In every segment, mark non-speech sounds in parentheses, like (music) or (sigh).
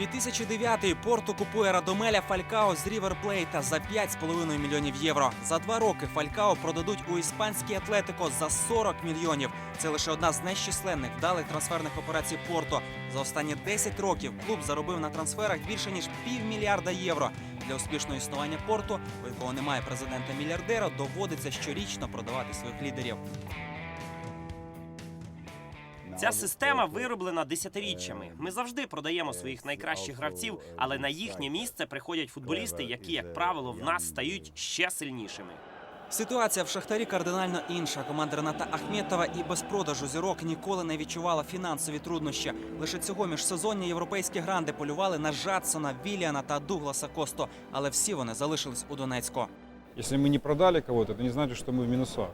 2009-й Порту купує Радомеля Фалькао з Рівер Плейта за 5,5 мільйонів євро. За два роки Фалькао продадуть у іспанський Атлетико за 40 мільйонів. Це лише одна з нещисленних вдалих трансферних операцій Порту. За останні 10 років клуб заробив на трансферах більше ніж півмільярда євро. Для успішного існування порту, у якого немає президента мільярдера, доводиться щорічно продавати своїх лідерів. Ця система вироблена десятиріччями. Ми завжди продаємо своїх найкращих гравців, але на їхнє місце приходять футболісти, які, як правило, в нас стають ще сильнішими. Ситуація в Шахтарі кардинально інша. Команда Рената Ахметова і без продажу зірок ніколи не відчувала фінансові труднощі. Лише цього міжсезоння європейські гранди полювали на Жадсона, Віліана та Дугласа Косто, але всі вони залишились у Донецьку. Если мы не продали кого-то, это не значит, что мы в минусах.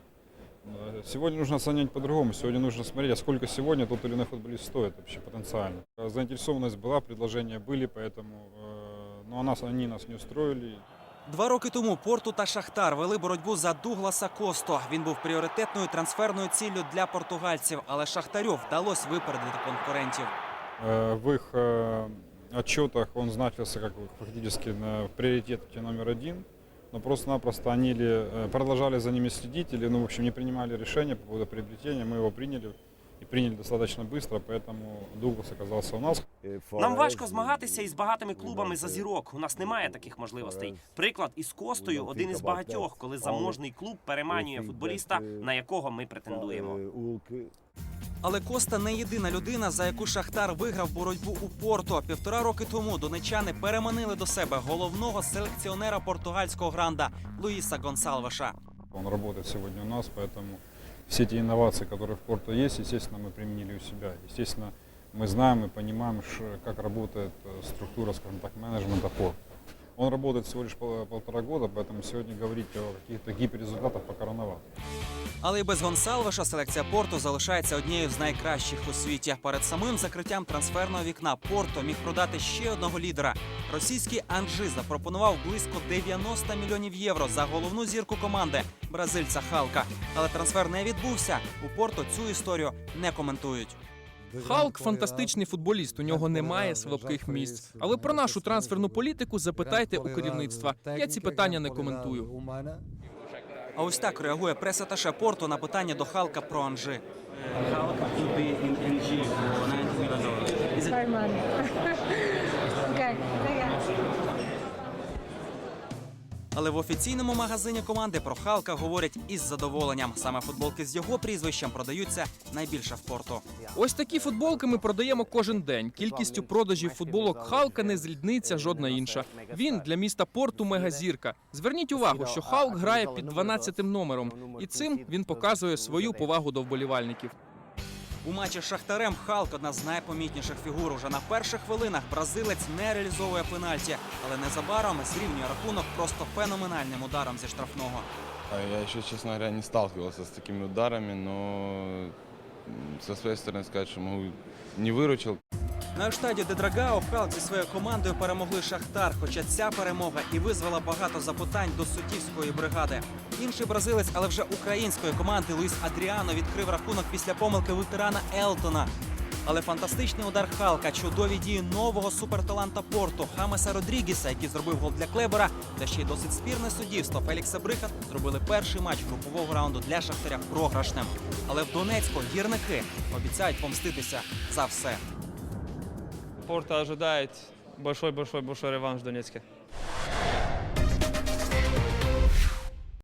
Э, Сегодня нужно оценивать по-другому. Сегодня нужно смотреть, а сколько сегодня тот или иной футболист стоит вообще потенциально. Э, Заинтересованность была, предложения были, поэтому э, но нас, они нас не устроили. Два роки тому Порту та Шахтар вели боротьбу за Дугласа Косто. Він був пріоритетною трансферною ціллю для португальців, але Шахтарю вдалося випередити конкурентів. Э, В их э, отчетах он значился как фактически на приоритете номер один. Но просто-напросто они ли э, продолжали за ними следить, или, ну, в общем, не принимали решения по поводу приобретения. Мы его приняли и приняли достаточно быстро, поэтому Дуглас оказался у нас. Нам важко змагатися із багатими клубами за зірок. У нас немає таких можливостей. Приклад із Костою один із багатьох, коли заможний клуб переманює футболіста, на якого ми претендуємо. Але Коста не єдина людина, за яку Шахтар виграв боротьбу у Порто. Півтора роки тому донечани переманили до себе головного селекціонера португальського гранда Луїса Гонсалвеша. Он работает сегодня у нас, поэтому все те инновации, которые в Порту есть, естественно, мы применили у себя. Естественно, мы знаем и понимаем, ш- как работает э, структура, скажем так, менеджмента Порта. Он работает всего лишь пол- полтора года, поэтому сегодня говорить о каких-то гиперрезультатах пока рановато. Але й без Гонсалвеша селекція Порту залишається однією з найкращих у світі. Перед самим закриттям трансферного вікна Порто міг продати ще одного лідера. Російський Анжи запропонував близько 90 мільйонів євро за головну зірку команди бразильця Халка. Але трансфер не відбувся. У Порто цю історію не коментують. Халк фантастичний футболіст. У нього немає слабких місць. Але про нашу трансферну політику запитайте у керівництва. Я ці питання не коментую. А ось так реагує прес-аташе Порту на питання до Халка про Анжи. Sorry, (laughs) Але в офіційному магазині команди про Халка говорять із задоволенням. Саме футболки з його прізвищем продаються найбільше в порту. Ось такі футболки ми продаємо кожен день. Кількістю продажів футболок Халка не зрідниться жодна інша. Він для міста порту мегазірка. Зверніть увагу, що Халк грає під 12 номером, і цим він показує свою повагу до вболівальників. У матчі з Шахтарем Халк одна з найпомітніших фігур. Уже на перших хвилинах бразилець не реалізовує пенальті, але незабаром зрівнює рахунок просто феноменальним ударом зі штрафного. Я ще, чесно говоря, не сталкивался з такими ударами, але со сторони стороны що могу не выручил. На штаді Дедрагао Халк зі своєю командою перемогли Шахтар. Хоча ця перемога і визвала багато запитань до суддівської бригади. Інший бразилець, але вже української команди Луїс Адріано відкрив рахунок після помилки ветерана Елтона. Але фантастичний удар Халка, чудові дії нового суперталанта порту Хамеса Родрігіса, який зробив гол для Клебера, та ще й досить спірне суддівство Фелікса Бриха зробили перший матч групового раунду для Шахтаря програшним. Але в Донецьку гірники обіцяють помститися за все. Порта ожидает большой-большой-большой реванш в Донецке.